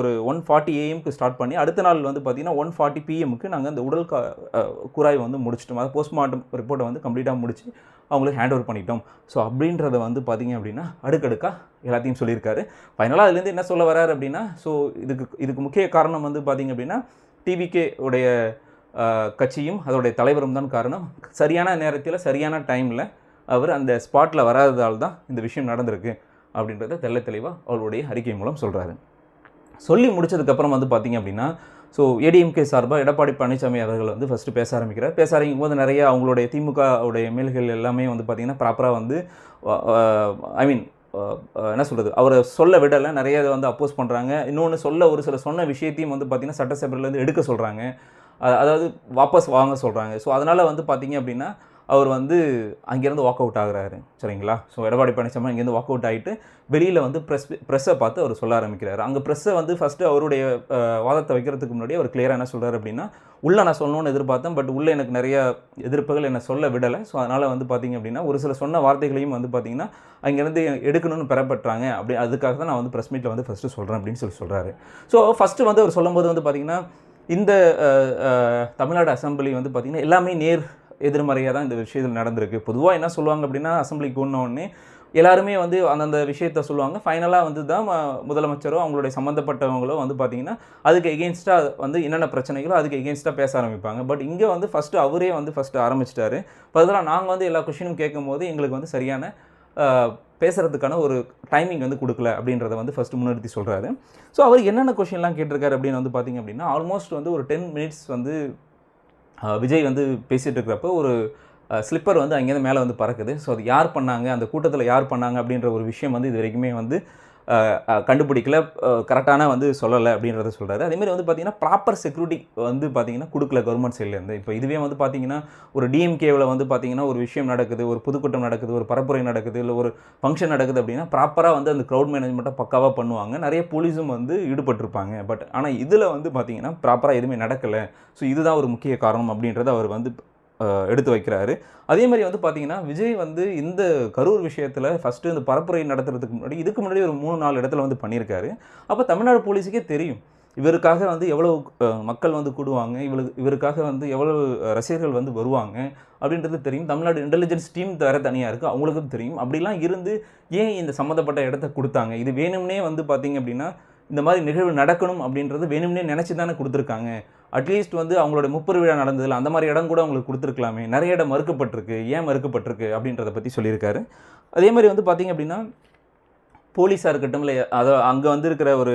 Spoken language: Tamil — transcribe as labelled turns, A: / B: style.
A: ஒரு ஒன் ஃபார்ட்டி ஏஎம்க்கு ஸ்டார்ட் பண்ணி அடுத்த நாள் வந்து பார்த்திங்கன்னா ஒன் ஃபார்ட்டி பிஎம்க்கு நாங்கள் அந்த உடல் கா குராய் வந்து முடிச்சிட்டோம். அது போஸ்ட்மார்ட்டம் ரிப்போர்ட்டை வந்து கம்ப்ளீட்டாக முடிச்சு அவங்களுக்கு ஹேண்ட் ஓவர் பண்ணிட்டோம். ஸோ அப்படின்றத வந்து பார்த்தீங்க அப்படின்னா அடுக்கடுக்காக எல்லாத்தையும் சொல்லியிருக்காரு. ஃபைனலாக அதுலேருந்து என்ன சொல்ல வராரு அப்படின்னா ஸோ இதுக்கு இதுக்கு முக்கிய காரணம் வந்து பார்த்தீங்க அப்படின்னா டிவிகே உடைய கட்சியும் அதோடைய தலைவரும் தான் காரணம். சரியான நேரத்தில் சரியான டைமில் அவர் அந்த ஸ்பாட்டில் வராததால் தான் இந்த விஷயம் நடந்திருக்கு அப்படின்றத தெள்ள தெளிவாக அவருடைய அறிக்கை மூலம் சொல்கிறாரு சொல்லி முடிச்சதுக்கப்புறம் வந்து பார்த்தீங்க அப்படின்னா ஸோ ஏடிஎம்கே சார்பாக எடப்பாடி பழனிசாமி அவர்கள் வந்து ஃபஸ்ட்டு பேச ஆரம்பிக்கிறார். பேச ஆரம்பிக்கும் போது நிறைய அவங்களுடைய திமுக உடைய எம்எல்ஏகள் எல்லாமே வந்து பார்த்திங்கன்னா ப்ராப்பராக வந்து ஐ மீன் என்ன சொல்கிறது அவரை சொல்ல விடலை. நிறைய இதை வந்து அப்போஸ் பண்ணுறாங்க இன்னொன்று சொல்ல ஒரு சில சொன்ன விஷயத்தையும் வந்து பார்த்திங்கன்னா சட்டசபையிலேருந்து எடுக்க சொல்கிறாங்க அதாவது வாபஸ் வாங்க சொல்கிறாங்க ஸோ அதனால் வந்து பார்த்திங்க அப்படின்னா அவர் வந்து அங்கேருந்து வாக் அவுட் ஆகுறாரு. சரிங்களா? ஸோ எடப்பாடி பழனிசாமி அங்கேருந்து வாக் அவுட் ஆகிட்டு வெளியில் வந்து ப்ரெஸ் ப்ரெஸ்ஸை பார்த்து அவர் சொல்ல ஆரம்பிக்கிறார். அங்கே ப்ரெஸ்ஸை வந்து ஃபஸ்ட்டு அவருடைய வாதத்தை வைக்கிறதுக்கு முன்னாடி அவர் கிளியராக என்ன சொல்கிறார் அப்படின்னா உள்ளே நான் சொல்லணும்னு எதிர்பார்த்தேன் பட் உள்ளே எனக்கு நிறைய எதிர்ப்புகள் என்னை சொல்ல விடலை. ஸோ அதனால் வந்து பார்த்திங்க அப்படின்னா ஒரு சில சொன்ன வார்த்தைகளையும் வந்து பார்த்திங்கன்னா அங்கேருந்து எடுக்கணும்னு பெறப்பட்டாங்க. அப்படி அதுக்காக தான் நான் வந்து ப்ரெஸ் மீட்டில் வந்து ஃபஸ்ட்டு சொல்கிறேன் அப்படின்னு சொல்லி சொல்கிறாரு ஸோ ஃபஸ்ட்டு வந்து அவர் சொல்லும்போது வந்து பார்த்திங்கன்னா இந்த தமிழ்நாடு அசம்பிளி வந்து பார்த்திங்கன்னா எல்லாமே நேர் எதிர்மறையாக தான் இந்த விஷயத்தில் நடந்திருக்கு. பொதுவாக என்ன சொல்லுவாங்க அப்படின்னா அசம்பிளிக்கு ஒன்று எல்லாருமே வந்து அந்தந்த விஷயத்த சொல்லுவாங்க. ஃபைனலாக வந்து தான் முதலமைச்சரோ அவங்களுடைய சம்மந்தப்பட்டவங்களோ வந்து பார்த்தீங்கன்னா அதுக்கு எகென்ஸ்டாக வந்து என்னென்ன பிரச்சனைகளோ அதுக்கு எகென்ஸ்டாக பேச ஆரம்பிப்பாங்க. பட் இங்கே வந்து ஃபஸ்ட்டு அவரே வந்து ஃபஸ்ட்டு ஆரம்பிச்சிட்டாரு. பதிலாக நாங்கள் வந்து எல்லா கொஷினும் கேட்கும்போது எங்களுக்கு வந்து சரியான பேசுகிறதுக்கான ஒரு டைமிங் வந்து கொடுக்கல அப்படின்றத வந்து ஃபஸ்ட்டு முன்னிறுத்தி சொல்கிறாரு ஸோ அவர் என்னென்ன கொஷின்லாம் கேட்டிருக்காரு அப்படின்னு வந்து பார்த்திங்க அப்படின்னா ஆல்மோஸ்ட் வந்து ஒரு டென் மினிட்ஸ் வந்து விஜய் வந்து பேசிகிட்டு இருக்கிறப்ப ஒரு ஸ்லிப்பர் வந்து அங்கேருந்து மேலே வந்து பறக்குது. ஸோ அது யார் பண்ணாங்க? அந்த கூட்டத்தில் யார் பண்ணாங்க? அப்படின்ற ஒரு விஷயம் வந்து இது வரைக்குமே வந்து கண்டுபிடிக்கல கரெக்டான வந்து சொல்லலை அப்படின்றத சொல்கிறாரு அதேமாதிரி வந்து பார்த்தீங்கன்னா ப்ராப்பர் செக்யூரிட்டி வந்து பார்த்தீங்கன்னா கொடுக்கல கவர்மெண்ட் சைட்லேருந்து இப்போ இதுவே வந்து பார்த்திங்கன்னா ஒரு டிஎம்கேவில் வந்து பார்த்திங்கன்னா ஒரு விஷயம் நடக்குது ஒரு பொதுக்கூட்டம் நடக்குது ஒரு பரப்புரை நடக்குது இல்லை ஒரு ஃபங்க்ஷன் நடக்குது அப்படின்னா ப்ராப்பராக வந்து அந்த க்ரௌட் மேனேஜ்மெண்ட்டை பக்காவாக பண்ணுவாங்க. நிறைய போலீஸும் வந்து ஈடுபட்டிருப்பாங்க. பட் ஆனால் இதில் வந்து பார்த்திங்கன்னா ப்ராப்பராக எதுவுமே நடக்கலை. ஸோ இதுதான் ஒரு முக்கிய காரணம் அப்படின்றத அவர் வந்து எடுத்து வைக்கிறாரு. அதே மாதிரி வந்து பார்த்தீங்கன்னா விஜய் வந்து இந்த கரூர் விஷயத்தில் ஃபஸ்ட்டு இந்த பரப்புரை நடத்துறதுக்கு முன்னாடி இதுக்கு முன்னாடி ஒரு மூணு நாலு இடத்துல வந்து பண்ணியிருக்காரு. அப்போ தமிழ்நாடு போலீஸுக்கே தெரியும். இவருக்காக வந்து எவ்வளவு மக்கள் வந்து கூடுவாங்க இவளுக்கு இவருக்காக வந்து எவ்வளவு ரசிகர்கள் வந்து வருவாங்க அப்படின்றது தெரியும். தமிழ்நாடு இன்டெலிஜென்ஸ் டீம் வேறு தனியாக இருக்குது அவங்களுக்கும் தெரியும். அப்படிலாம் இருந்து ஏன் இந்த சம்மந்தப்பட்ட இடத்த கொடுத்தாங்க? இது வேணும்னே வந்து பார்த்தீங்க அப்படின்னா இந்த மாதிரி நிகழ்வு நடக்கணும் அப்படின்றது வேணும்னே நினச்சி தானே கொடுத்துருக்காங்க. அட்லீஸ்ட் வந்து அவங்களோட முப்பது விழா நடந்ததில் அந்த மாதிரி இடம் கூட அவங்களுக்கு கொடுத்துருக்கலாமே. நிறைய இடம் மறுக்கப்பட்டிருக்கு. ஏன் மறுக்கப்பட்டிருக்கு அப்படின்றத பற்றி சொல்லியிருக்காரு. அதே மாதிரி வந்து பார்த்தீங்க அப்படின்னா போலீஸாக இருக்கட்டும் இல்லை அதை அங்கே வந்து இருக்கிற ஒரு